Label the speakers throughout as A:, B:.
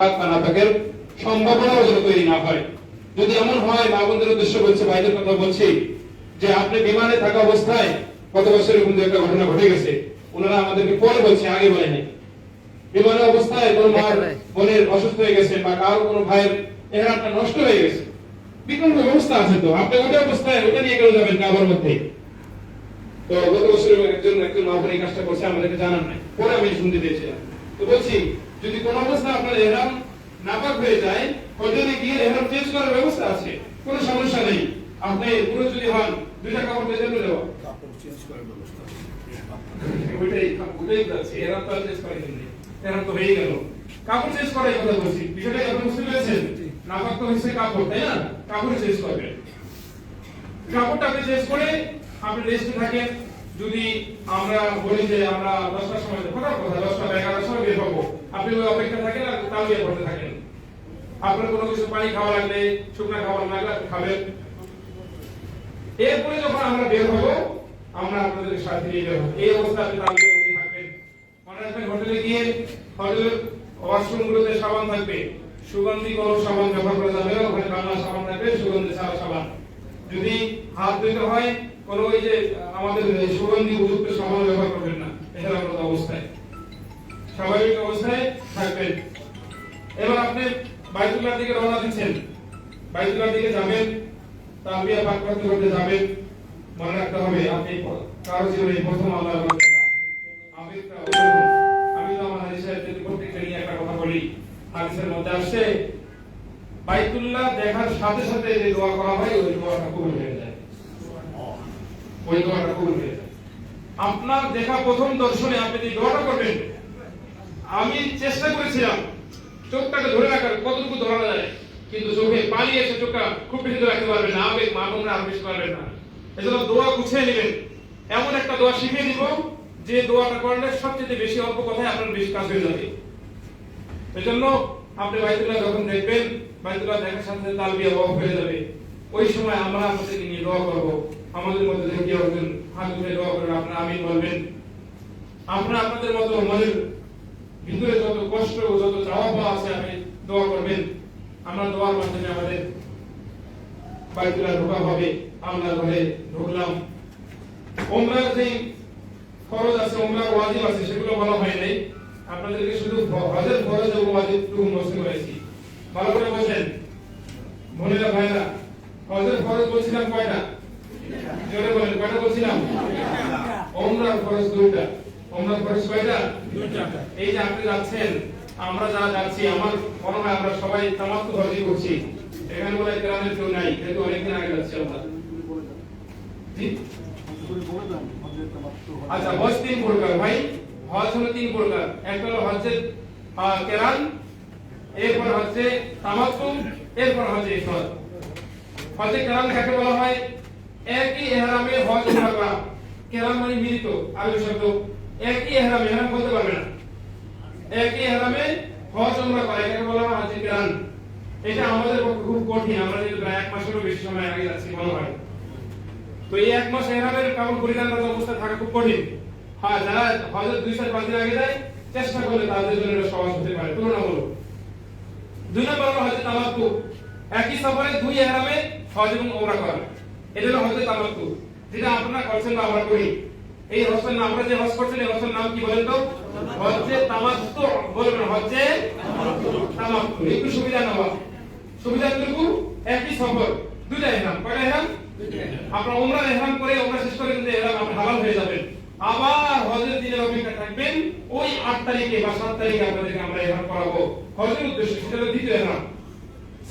A: নাটকের সম্ভাবনাও যেন তৈরি না হয়। যদি এমন হয় মা বোনদের উদ্দেশ্য বলছে ভাইদের কথা বলছি যে আপনি বিমানে থাকা অবস্থায় গত বছর এরকম একটা ঘটনা ঘটে গেছে ওনারা আমাদেরকে পরে বলছে আগে বলে নাই অবস্থায় কোনো মার বোনের অসুস্থ হয়ে গেছে বা কারও কোনো ভাইয়ের এহারটা নষ্ট হয়ে গেছে বিকল্প ব্যবস্থা আছে তো। আপনি ওটা অবস্থায় ওটা নিয়ে কেন যাবেন কাবার মধ্যে? তো গত বছর একজন একজন মা বোন এই কাজটা করছে আমাদেরকে জানান নাই। পরে আমি শুনতে দিয়েছিলাম তো বলছি যদি কোন অবস্থা আপনার এহরাম নাপাক হয়ে যায় হোটেলে গিয়ে এহরাম চেঞ্জ করার ব্যবস্থা আছে কোনো সমস্যা নেই। আপনি পুরো যদি হন দুইটা কাপড় নিয়ে যাওয়া
B: কাপড় চেঞ্জ করার ব্যবস্থা আছে।
A: ওইটাই ওইটাই বলছি এহরাম তো আর চেঞ্জ করেন এহরাম তো হয়ে গেল। কাপড় চেঞ্জ করার কথা বলছি বিষয়টা আপনি বুঝতে পেরেছেন? নাপাক তো হচ্ছে কাপড় তাই না? কাপড় চেঞ্জ কাপড়টা আপনি চেঞ্জ করে আপনি রেস্টে থাকেন। যদি আমরা বলি যে আমরা দশটার সময় হঠাৎ কথা? দশটা এগারোটার সময় বের হব। আপনি ওই অপেক্ষা থাকেন আর তাও বিয়ে করতে থাকেন। আপনার কোনো কিছু পানি খাওয়া লাগলে, শুকনো খাবার লাগলে আপনি খাবেন। এরপরে যখন আমরা বের হব, আমরা আপনাদের সাথে নিয়ে হব। এই অবস্থা আপনি তাহলে মধ্যে থাকবেন। হোটেলে গিয়ে হোটেলের ওয়াশরুম গুলোতে সাবান থাকবে। সুগন্ধি কোনো সাবান ব্যবহার করা যাবে, ওখানে বাংলা সাবান থাকবে, সুগন্ধি সাবান। যদি হাত ধুতে হয়, কোনো ওই যে আমাদের সুগন্ধি উপযুক্ত সাবান ব্যবহার করবেন না। আপনার অবস্থায় স্বাভাবিক অবস্থায় থাকবেন। এবার আপনি বাইতুল্লাহ দিকে রওনা দিচ্ছেন। বাইতুল্লাহ দিকে যাবেন তালবিয়া পাক করতে করতে যাবেন। মনে রাখতে হবে, আপনি কারও জীবনে প্রথম অন্যরকম। আমি তো আমার হাদিসের যদি প্রত্যেকটা নিয়ে একটা কথা বলি, হাদিসের মধ্যে আসছে, বাইতুল্লাহ দেখার সাথে সাথে যে দোয়া করা হয়, ওই দোয়াটা কবুল হয়ে যায়। ওই দোয়াটা কবুল হয়ে যায়। আপনার দেখা প্রথম দর্শনে আপনি যে দোয়াটা করবেন আমি চেষ্টা করেছিলাম চোখটাকে ধরে রাখার কতটুকু ধরা যায়, কিন্তু চোখে পানি এসে চোখটা খুব বেশি রাখতে পারবেন না আবেগ মা বোনরা আর বেশি পারবেন না। এজন্য দোয়া গুছিয়ে নেবেন। এমন একটা দোয়া শিখিয়ে দিব যে দোয়াটা করলে সবচেয়ে বেশি অল্প কথায় আপনার বেশি কাজ হয়ে যাবে। এজন্য আপনি বাইতুল্লাহ যখন দেখবেন, বাইতুল্লাহ দেখার সাথে সাথে তালবিয়া ওয়াক হয়ে যাবে। ওই সময় আমরা আপনাদেরকে নিয়ে দোয়া করব। আমাদের মধ্যে থেকে কেউ একজন হাত উঠে দোয়া করবেন, আপনারা আমিন বলবেন। আপনারা আপনাদের মতো মনের ভিতরে যত কষ্ট ও যত চাওয়া পাওয়া আছে আপনি দোয়া করবেন। আমরা দোয়ার মাধ্যমে আমাদের বাইতুল্লাহ ঢোকা হবে আমরা ঘরে ঢুকলাম। ওমরার যে ফরজ আছে ওমরার ওয়াজিব আছে সেগুলো বলা হয় নাই। আপনাদেরকে শুধু হজের ফরজ এবং ওয়াজিব টুকু নষ্ট করেছি। ভালো করে বলছেন বোনেরা ভাইরা হজের ফরজ বলছিলাম কয়টা? জোরে বলেন কয়টা বলছিলাম? ওমরার ফরজ দুইটা। ওমরার ফরজ কয়টা? এই যে আপনি যাচ্ছেন আমরা যারা যাচ্ছি আমার মনে হয় আমরা সবাই তামাক্কু হজই করছি। এখানে বলে গ্রামের কেউ নাই যেহেতু অনেকদিন আগে যাচ্ছি আমরা।
B: হজের হজ।
A: আচ্ছা হজ তিন প্রকার ভাই। হজ হলো তিন প্রকার। একটা হলো আহ, কেরান এরপর হচ্ছে তামাত্তুম এরপর হচ্ছে ইফরাদ হজ্জে কেরান কাকে বলা হয়? একই ইহরামে হজ করা। কেরান মানে মিলিত আরবি শব্দ। একই ইহরামে ইহরাম বলতে পারবে না। একই ইহরামে হজ, উমরা করা, এটাকে বলা হয় হজ্জে কেরান এটা আমাদের পক্ষে খুব কঠিন, আমরা যেহেতু প্রায় এক মাসেরও বেশি সময় আগে যাচ্ছি মনে হয়। তো এই এক মাস এহরামের কাপড় পরিধানরত অবস্থা থাকা খুব কঠিন। হ্যাঁ যারা হজের দুই চার পাঁচ দিন আগে যায়, চেষ্টা করলে তাদের জন্য এটা সহজ হতে পারে। তুলনামূলক। দুই নম্বর হলো হজে তামাক্কু একই সফরে দুই এহরামে হজ এবং ওমরা করা। এটা হলো হজে তামাক্কু যেটা আপনারা করছেন বা আমরা করি। এই হজের নাম আমরা যে হজ করছেন এই হজের নাম কি বলেন তো? হজে তামাত্তু বলবেন হজে তামাক্কু একটু সুবিধা নেওয়া। সুবিধা কিন্তু একই সফর। দুইটা এহরাম। কয়টা এহরাম? আপনার ওমরা এহরাম করে ওমরা শেষ করে কিন্তু এহরাম আপনি হালাল হয়ে যাবেন। আবার হজের দিনের অপেক্ষা থাকবেন ওই আট তারিখে বা সাত তারিখে আপনাদেরকে আমরা এহরাম করাবো। হজের উদ্দেশ্য সেটা হলো দ্বিতীয় এহরাম।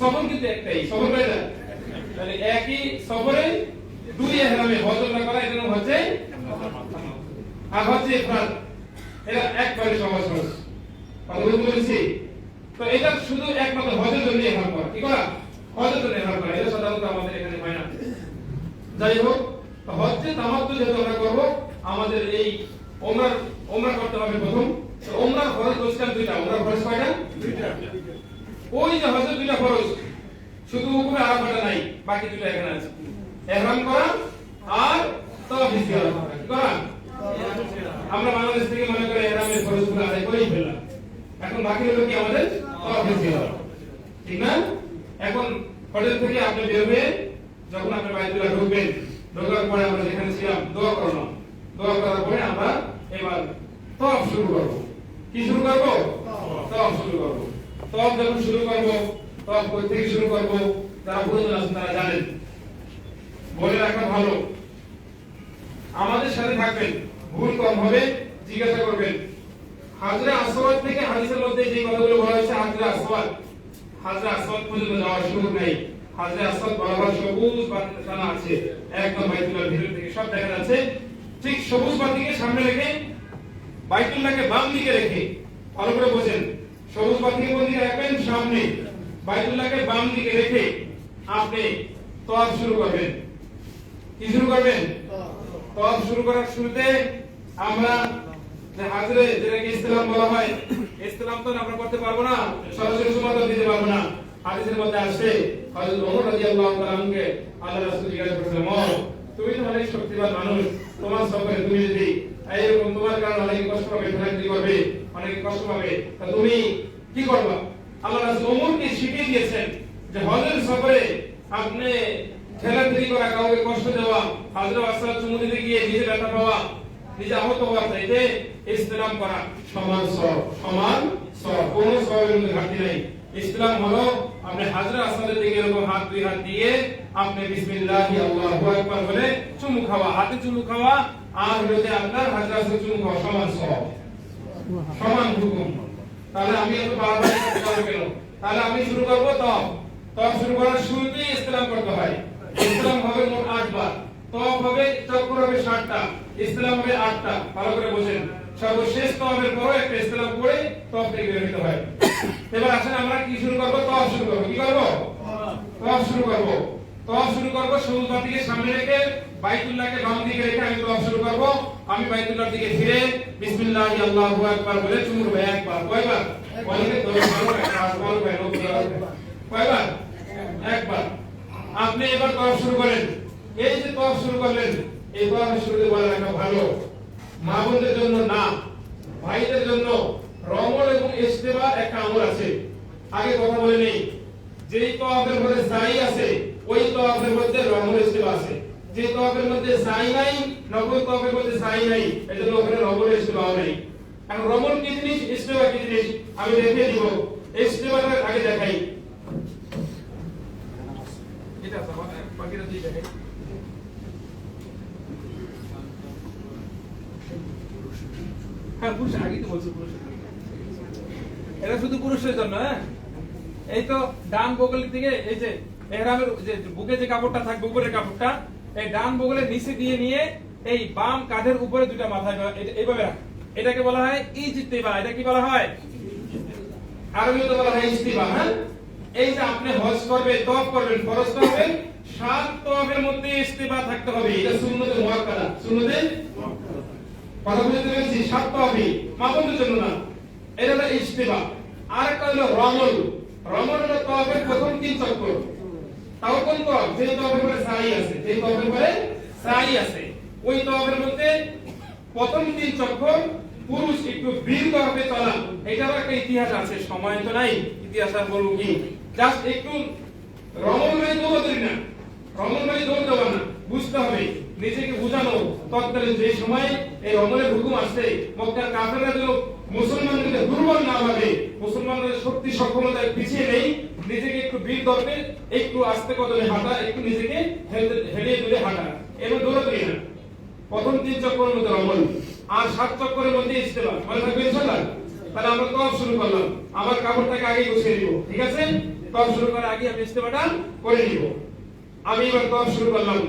A: সফর কিন্তু একটাই। সফর কয় না তাহলে একই সফরে দুই এহরামে হজ করা এটা হচ্ছে আর হচ্ছে ইফরাদ এটা একবারে সহজ সহজ কথা পেরেছি? তো এটা শুধু একমাত্র হজের জন্য এহরাম করা। কি করা? হজের জন্য এহরাম করা। এটা সাধারণত আমাদের এখানে হয় না। যাই হোক হজ্জে তামাত্তু যেহেতু আমরা করব আমাদের এই ওমরার ওমরা করতে হবে প্রথম। তো ওমরার খরচ বলছিলাম দুইটা। ওমরার খরচ কয়টা? ওই যে হজের দুইটা খরচ শুধু হুকুমে আরাফাটা নাই? বাকি দুইটা এখানে আছে। এহরাম করা আর তাওয়াফ আমরা বাংলাদেশ থেকে মনে করে এহরামের খরচগুলো আদায় করেই ফেললাম। এখন বাকি হলো কি আমাদের জিয়ারত ঠিক না? এখন হোটেল থেকে আপনি বের হয়ে যখন আপনি বাইতুল্লাহ ঢুকবেন, ঢোকার পরে আমরা যেখানে ছিলাম, দোয়া করলাম। দোয়া করার পরে আমরা এবার তওয়াফ শুরু করব। কি শুরু করব? তওয়াফ শুরু করব। তওয়াফ যখন শুরু করব, তওয়াফ কই থেকে শুরু করব? যারা বুঝতে আছেন তারা জানেন। বলে রাখা ভালো। আমাদের সাথে থাকবেন। ভুল কম হবে, জিজ্ঞাসা করবেন। হাজরা আসওয়াদ থেকে হাদিসের মধ্যে যে কথাগুলো বলা হয়েছে, হাজরা আসওয়াদ। হাজরা আসওয়াদ পর্যন্ত যাওয়ার সুযোগ নেই। হাজরা আসওয়াদ বরাবর সবুজ বাতিখানা আছে। একদম বাইতুল্লাহর ভিতর থেকে সব দেখা যাচ্ছে। ঠিক সবুজ বাতিকে সামনে রেখে, বাইতুল্লাহকে বাম দিকে রেখে, ভালো করে বোঝেন। সবুজ বাতিকে কোন দিকে রাখবেন? সামনে। বাইতুল্লাহকে বাম দিকে রেখে আপনি তওয়াফ শুরু করবেন। কি শুরু করবেন? তওয়াফ শুরু করার শুরুতে আমরা যে হাজরে, যেটাকে ইসলাম বলা হয়, ইসলাম তো আমরা করতে পারব না, সরাসরি সুমাত দিতে পারব না। হাদিসের মধ্যে আসে, হযরত ওমর রাদিয়াল্লাহু তাআলা আনকে আল্লাহ রাসূল জিজ্ঞাসা করেছিলেন ওমর তুমি তো অনেক শক্তিমান মানুষ, তোমার সফরে তুমি যদি এইরকম তোমার কারণে অনেক কষ্ট পাবে ফেরান্তি করবে? অনেক কষ্ট পাবে। তা তুমি কি করবা? আল্লাহ রাসূল ওমরকে শিখিয়ে দিয়েছেন যে হজের সফরে আপনি ঠেলাঠেলি করা, কাউকে কষ্ট দেওয়া হাজরা চুমু দিতে গিয়ে খাওয়া, হাতে চুমু খাওয়া, আর আপনার হাজরা চুমু খাওয়া সমান সব সমান তাহলে আমি তাহলে আমি শুরু করব তপ। তপ শুরু করার শুরুতেই ইসলাম করতে হয়। ইসলাম হবে মোট আট বার তপ হবে চক্র হবে ষাটটা ইসলাম হবে আটটা, ভালো করে বোঝেন। সর্বশেষ তপের পরও একটা ইসলাম করে তপ থেকে বের হয়। এবার আসেন আমরা কি শুরু করব? তপ শুরু করব। কি করব? তপ শুরু করব। তপ শুরু করব সবুজ বাতিকে সামনে রেখে বাইতুল্লাহকে বাম দিকে রেখে আমি তপ শুরু করব। আমি বাইতুল্লাহর দিকে ফিরে বিসমিল্লাহি আল্লাহু আকবার বলে চুমুর ভাই একবার। কয়বার? ভালো ভাই কয়বার? একবার। আপনি এবার তপ শুরু করেন। এই যে তপ শুরু করলেন, এই তপের শুরুতে বলে রাখা ভালো। মা বোনদের জন্য না, ভাইদের জন্য রমল এবং ইস্তেবার একটা আমল আছে। আগে কথা বলে নেই। যেই তওয়াফের মধ্যে সাই আছে, ওই তওয়াফের মধ্যে রমল ইস্তেবা আছে। যে তওয়াফের মধ্যে সাই নাই, নকল তওয়াফের মধ্যে সাই নাই, এজন্য ওখানে রমল ইস্তেবাও নাই। এখন রমল কি জিনিস ইস্তেবা কি জিনিস? আমি দেখিয়ে দিব। ইস্তেবাটা আগে দেখাই এটা আছে বাকিটা দিয়ে দেখাই হ্যাঁ পুরুষ আগেই তো বলছি পুরুষ এটা শুধু পুরুষের জন্য হ্যাঁ? এই তো ডান বগল থেকে এই যে এহরামের যে বুকে যে কাপড়টা থাকবে, উপরের কাপড়টা, এই ডান বগলের নিচে দিয়ে নিয়ে এই বাম কাঁধের উপরে দুটা এটা- এইভাবে রাখ। এটাকে বলা হয় ইজতিবা। এটা কি বলা হয়? আরবিতে বলা হয় ইজতিবা হ্যাঁ? এই যে আপনি হজ করবে তওয়াফ করবেন, ফরজ করবেন, সাত তওয়াফের মধ্যে ইজতিবা থাকতে হবে। এটা সুন্নতে মুআক্কাদা। সুন্নতে? কথা বুঝতে পেরেছি? সাত তওয়াফি মাপনের জন্য না। এটা হলো ইজতিবা। আর একটা হলো রমল রমল হলো প্রথম তিন চক্কর তাও কোন যে তওয়াফের পরে সাই আছে যে তওয়াফের পরে সাই আছে, ওই তওয়াফের মধ্যে প্রথম তিন চক্কর পুরুষ একটু বীর তরফে চলা। এটারও একটা ইতিহাস আছে, সময় তো নাই, ইতিহাস আর বলব কি? জাস্ট একটু রমল হয়ে দৌড়াতে না। রমল হয়ে দৌড় দেওয়া না, বুঝতে হবে, নিজেকে বোঝানো। তৎকালীন যে সময় এই রমলের হুকুম আসছে মক্কার কাফেররা যেন মুসলমানদেরকে দুর্বল না ভাবে, মুসলমানদের শক্তি, সক্ষমতায় পিছিয়ে নেই, নিজেকে একটু বীর দরবে একটু আস্তে কদমে হাঁটা, একটু নিজেকে হেলিয়ে দুলে হাঁটা। এবার দৌড়াতে না প্রথম তিন চক্করের মধ্যে রমল আর সাত চক্করের মধ্যে ইস্তেমা মনে থাকবে ইনশাআল্লাহ? তাহলে আমরা তফ শুরু করলাম। আমার কাপড়টাকে আগে গুছিয়ে দিব ঠিক আছে? তফ শুরু করার আগে আমি ইস্তেমাটা করে নিব। আমি এবার তফ শুরু করলাম।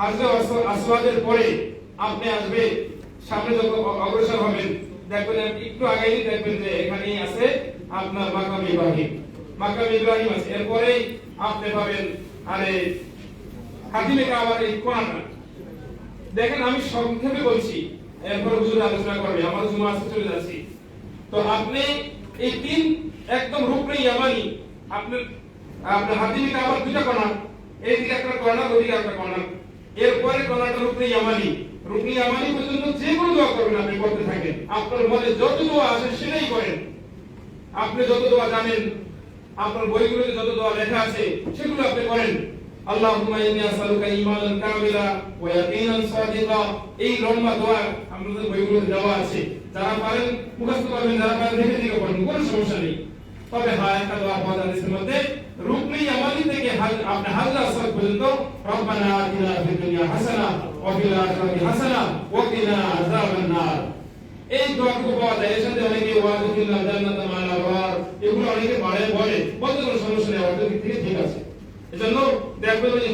A: হাজরা আসওয়াদের পরে আপনি আসবে সামনে যখন অগ্রসর হবেন দেখবেন আপনি একটু আগেই দেখবেন যে এখানেই আছে আপনার মাকাম ইব্রাহিম। মাকাম ইব্রাহিম আছে। এরপরেই আপনি পাবেন, আরে হাতিমে কাবার এই কোরআনটা। দেখেন, আমি সংক্ষেপে বলছি, এরপর হুজুর আলোচনা করবে। আমার জুমা আসতে চলে যাচ্ছি। তো আপনি এই তিন একদম রূপরে ইয়ামানি আপনার আপনার হাতিমি কাবার দুইটা কর্নার এইদিকে একটা কর্নার ওইদিকে একটা কর্নার এরপরে কর্নারটা রূপরে ইয়ামানি রূপরে ইয়ামানি পর্যন্ত যে কোনো দোয়া করবেন আপনি করতে থাকেন। আপনার মনে যত দোয়া আছে সেটাই করেন। আপনি যত দোয়া জানেন, আপনার বইগুলোতে যত দোয়া লেখা আছে, সেগুলো আপনি করেন। ইন্নী আসআলুকা ঈমানান কামিলা ওয়া ইয়াকিনান সাদিকা। এই লম্বা দোয়া আমাদের বইগুলোতে দেওয়া আছে। যারা পারেন, মুখস্থ করবেন, যারা পারেন দেখে দেখে পড়েন কোনো সমস্যা নেই। তবে হ্যাঁ? একটা দোয়া পাওয়া যাচ্ছে মধ্যে, রুকনি আমালি থেকে আপনি হাজরা আসর পর্যন্ত ওয়া ওয়া এর সাথে অনেকে এগুলো অনেকে বাড়ে বলে। বলতে সমস্যা নেই ঠিক আছে। এজন্য দেখবেন যে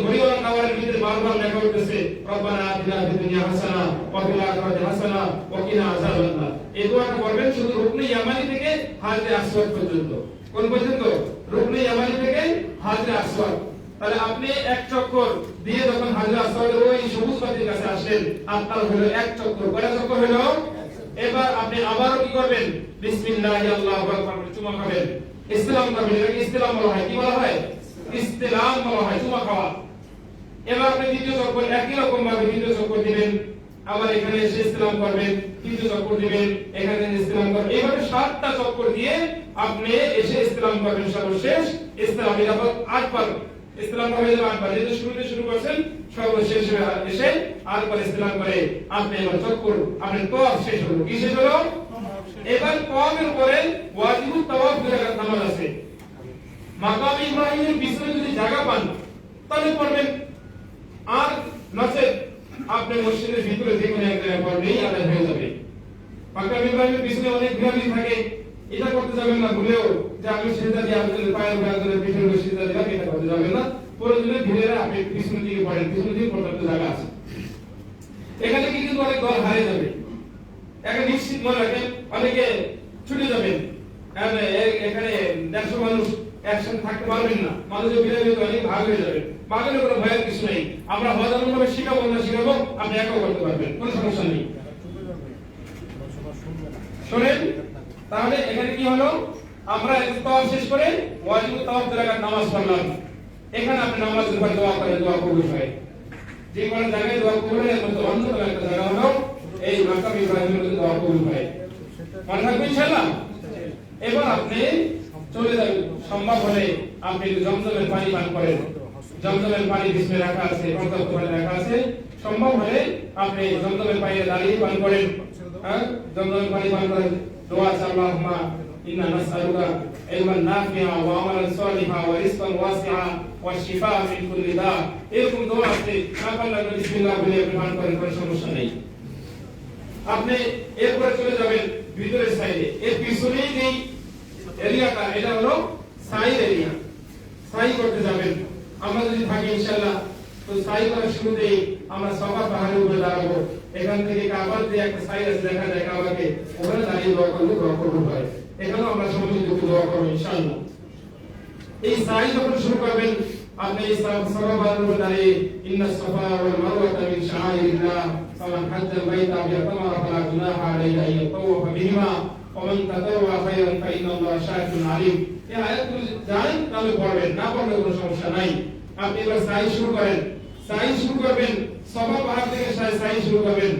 A: আপনি এক চক্কর দিয়ে যখন হাজরে ওই সবুজ পাতির কাছে আসেন আপনার হলো এক চক্কর। কয়টা চক্কর হলো? এবার আপনি আবারও কি করবেন? বিসমিল্লাহি আল্লাহু আকবার চুমা খাবেন। ইসলাম করবেন। এটাকে ইসলাম বলা হয়। কি বলা হয়? ইসলাম বলা হয় চুমা খাওয়া। এবার আপনি দ্বিতীয় চক্কর একই রকম ভাবে দ্বিতীয় চক্কর দিবেন। আবার এখানে এসে ইসলাম করবেন তৃতীয় চক্কর দিবেন এখানে ইসলাম করবেন। এইভাবে সাতটা চক্কর দিয়ে আপনি এসে ইসলাম করবেন সর্বশেষ। ইসলাম এটা আটবার ইসলাম হয়ে যাবে আটবার যেহেতু শুরুতে শুরু করছেন সর্বশেষ এসে আটবার ইসলাম করে আপনি এবার চক্কর আপনি তোয়াফ শেষ হলো। কি শেষ হলো? এবার তোয়াফের পরে ওয়াজিবুত তাওয়াফ দুই রাকাত নামাজ আছে। মাকাম ইব্রাহিমের পিছনে যদি জায়গা পান, তাহলে পড়বেন। আর নচেত আপনি মসজিদের ভিতরে যে কোনো এক জায়গায় পড়লেই আদায় হয়ে যাবে। মাকাম ইব্রাহিমের পিছনে অনেক ঘোরাঘুরি থাকে। এটা করতে যাবেন না, ভুলেও যে আমি সেজদা দিয়ে আপনাদের পায়ের উপরে পিছনে সেজদা দিলাম, এটা করতে যাবেন না। প্রয়োজনে ধীরে আপনি পিছনের দিকে পড়েন, পিছনের দিকে একটা জায়গা আছে। এখানে কি কিন্তু অনেক দল হারিয়ে যাবে। একটা নিশ্চিত মনে রাখেন, অনেকে ছুটে যাবেন। এখানে দেড়শো মানুষ একসাথে থাকতে পারবেন না। মানুষের বিরামি অনেক ভাগ হয়ে যাবে। ভাগের কোনো ভয়ের কিছু নেই। আমরা হজারো ভাবে শিখাবো না শিখাবো আপনি একাও করতে পারবেন। কোনো সমস্যা নেই। শোনেন, তাহলে এখানে কি হলো? আমরা তাওয়াফ শেষ করে ওয়াজিব তাওয়াফ জায়গায় নামাজ পড়লাম। এখানে আপনি নামাজের পরে দোয়া করেন, দোয়া কবুল হয়। যে কোনো জায়গায় দোয়া কবুল হয় মধ্যে অন্যতম একটা জায়গা হলো এই মাকাম ইব্রাহিমের দোয়া কবুল হয়। মনে থাকবে ইনশাআল্লাহ? এবার আপনি চলে যাবেন সম্ভব হলে আপনি জমজমের পানি পান করেন। জমজমের পানি বিস্মে রাখা আছে পর্যাপ্ত পানি রাখা আছে। সম্ভব হলে আপনি জমজমের পানি দাঁড়িয়ে পান করেন। হ্যাঁ? জমজমের পানি পান করেন। দোয়া আল্লাহুম্মা নাফিআ ওয়া আমালান সালিহা ওয়া রিজকান ওয়াসিআ ওয়া শিফা মিন কুল্লি দা। এরকম দোয়া আছে, না পারলে বিসমিল্লাহ বলে আপনি পান করেন, কোনো সমস্যা নেই। আপনি এরপরে চলে যাবেন ভিতরের সাইডে এর পিছনেই নেই এরিয়াটা এটা হলো সাইড এরিয়া সাই করতে যাবেন। আমরা যদি থাকি, ইনশাআল্লাহ, তো সাই করার শুরুতেই আমরা সফা পাহাড়ের উপরে দাঁড়াবো। এখান থেকে কাবার যে একটা সাই আছে, দেখা যায় কাবাকে ওখানে দাঁড়িয়ে দোয়া করলে দোয়া করব হয়। এখানেও আমরা সবাই দুটো দোয়া করব ইনশাআল্লাহ। এই সাই যখন শুরু করবেন, আপনি এই উপরে দাঁড়িয়ে, ইন্না সফা ওয়াল মারওয়াতা মিন শাআইরিল্লাহ ফামান হাজ্জা বাইতা বিআতামারা ফালা গুনাহা আলাইহি আন ইয়াতাওয়াফা বিহিমা ومن تطوع خيرا فإن الله شاكر عليم এই আয়াতগুলো জানেন তাহলে পড়বেন না পড়লে কোনো সমস্যা নাই আপনি এবার সাই শুরু করেন সাই শুরু করবেন সফা পাহাড় থেকে সাই সাই শুরু করবেন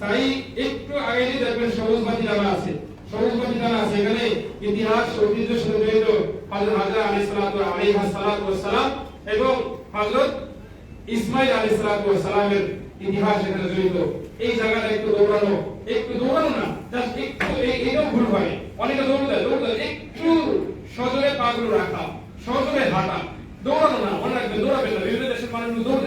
A: সাই একটু আগে দিয়ে দেখবেন সবুজ বাতি জানা আছে সবুজ বাতি জানা আছে এখানে ইতিহাস ঐতিহ্য সাথে জড়িত হযরত হাজরা আলাইহিস সালাতু আলাইহা সালাতু ওয়াস সালাম এবং হযরত ইসমাইল আলাইহিস সালাতু সালামের ইতিহাস এখানে জড়িত। এই জায়গাটা একটু দৌড়ানো একটু দৌড়ানো না জাস্ট একটু এটাও ভুল হয়। অনেকে দৌড় দেয় দৌড় দেয় একটু সজোরে পাগুলো রাখা, সজোরে হাঁটা। দৌড়ানো না মনে রাখবেন দৌড়াবেন না, বিভিন্ন দেশের মানুষ দৌড়।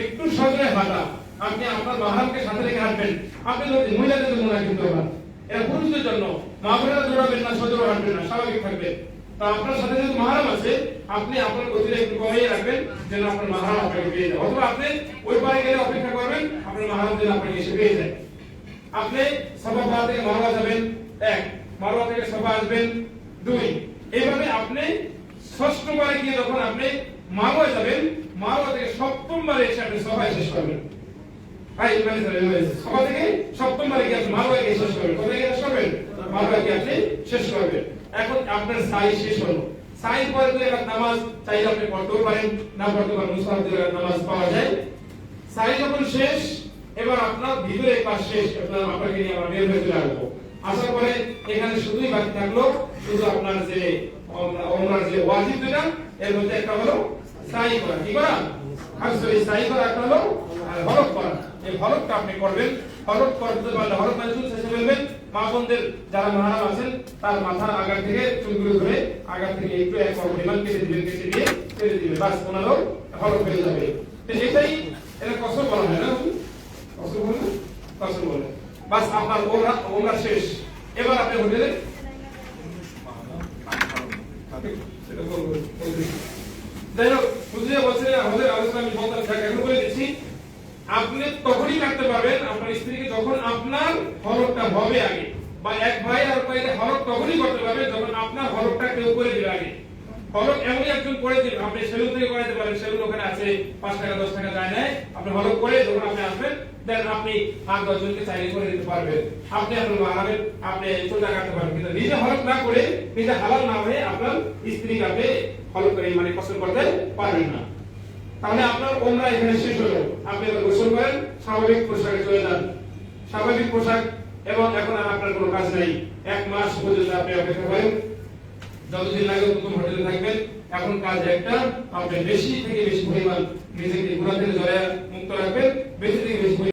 A: একটু সজোরে হাঁটা। আপনি আপনার মাহারকে সাথে রেখে হাঁটবেন। আপনি যদি মহিলাদের জন্য না কিন্তু আবার এরা পুরুষদের জন্য মা দৌড়াবেন না সজোরে হাঁটবেন না, স্বাভাবিক থাকবেন তো আপনার সাথে যদি আছে, আপনি আপনার গতিটা একটু কমিয়ে যেন আপনার মাহারাম আপনাকে পেয়ে যায়। অথবা আপনি ওই পারে গেলে অপেক্ষা করবেন, আপনার মাহারাম যেন আপনাকে এসে পেয়ে যায়। আপনি সফা থেকে মারোয়া যাবেন, এক। মারোয়া থেকে সফা আসবেন, দুই। এইভাবে আপনি ষষ্ঠ বারে গিয়ে যখন আপনি মারোয়া যাবেন মারোয়া থেকে সপ্তম বারে এসে শেষ করবেন। ভাই মানে সভা থেকে সপ্তম বারে গিয়ে মারোয়া গিয়ে শেষ করবেন। কোথায় গিয়ে শেষ করবেন? মারোয়া গিয়ে আপনি শেষ করবেন। এখন আপনার সাই শেষ হলো। সাই পরে দুই রাকাত নামাজ চাইলে আপনি পড়তেও পারেন, না পড়তে পারেন মুসাফির দুই রাকাত নামাজ পাওয়া যায়। সাই যখন শেষ, এবার আপনার ভিতরে কাজ শেষ, আপনার আপনাকে নিয়ে আমরা বের হয়ে চলে আসব। আসার পরে এখানে শুধুই বাকি থাকল, শুধু আপনার যে ওমরা- ওমরার যে ওয়াজিব যেটা এর মধ্যে একটা হলো সাই করা। কি করা? আর সরি সাই করা একটা হলো, আর হরফ করা। এই হরফটা আপনি করবেন। হরফ করতে পারলে হরফ মানে চুল শেষে ফেলবেন মা বোনদের যারা মাহারাম আছেন, তার মাথার আগা থেকে চুলগুলো ধরে আগা থেকে একটু এক পরিমাণ কেটে দিবেন, কেটে দিয়ে কেটে দিবেন। বাস ওনারও হরফ হয়ে যাবে। তো এটা কসর বলা হয় না? কসর বলে? কসর বলে বাস আপনার ওমরা ওমরা শেষ। এবার আপনি হোটেলে যাই হোক বুঝলে বলছে আমাদের আলোচনা আমি বলতাম এখন বলে দিচ্ছি। আপনি তখনই কাটতে পারবেন, আপনার স্ত্রীকে যখন আপনার হরফটা হবে আগে, বা এক ভাই আর ভাইয়ের হরফ তখনই করতে পারবেন যখন আপনার হরফটা কেউ করে দিবে আগে। হরফ এমনই একজন করে দিবে, আপনি সেলুন থেকে করাতে পারেন, সেলুন ওখানে আছে, পাঁচ টাকা, দশ টাকা যায় নেয়, আপনি হরফ করে যখন আপনি আসবেন, দেন আপনি আট দশ জনকে চাইলে করে দিতে পারবেন। আপনি আপনার মাহারামের আপনি চুলটা কাটতে পারবেন, কিন্তু নিজে হরফ না করে, নিজে হালাল না হয়ে আপনার স্ত্রীকে আপনি হরফ করে মানে পছন্দ করতে পারবেন না। তাহলে আপনার ওমরা এখানে শেষ হলো। আপনি এবার গোসল করেন, স্বাভাবিক পোশাকে চলে যান। স্বাভাবিক পোশাক এবং এখন আর আপনার কোনো কাজ নাই। এক মাস পর্যন্ত আপনি অপেক্ষা করেন। যতদিন লাগে ততদিন হোটেলে থাকবেন। এখন কাজ একটা, আপনি বেশি থেকে বেশি পরিমাণ নিজেকে ঘোরা থেকে জড়ায় মুক্ত রাখবেন, বেশি থেকে বেশি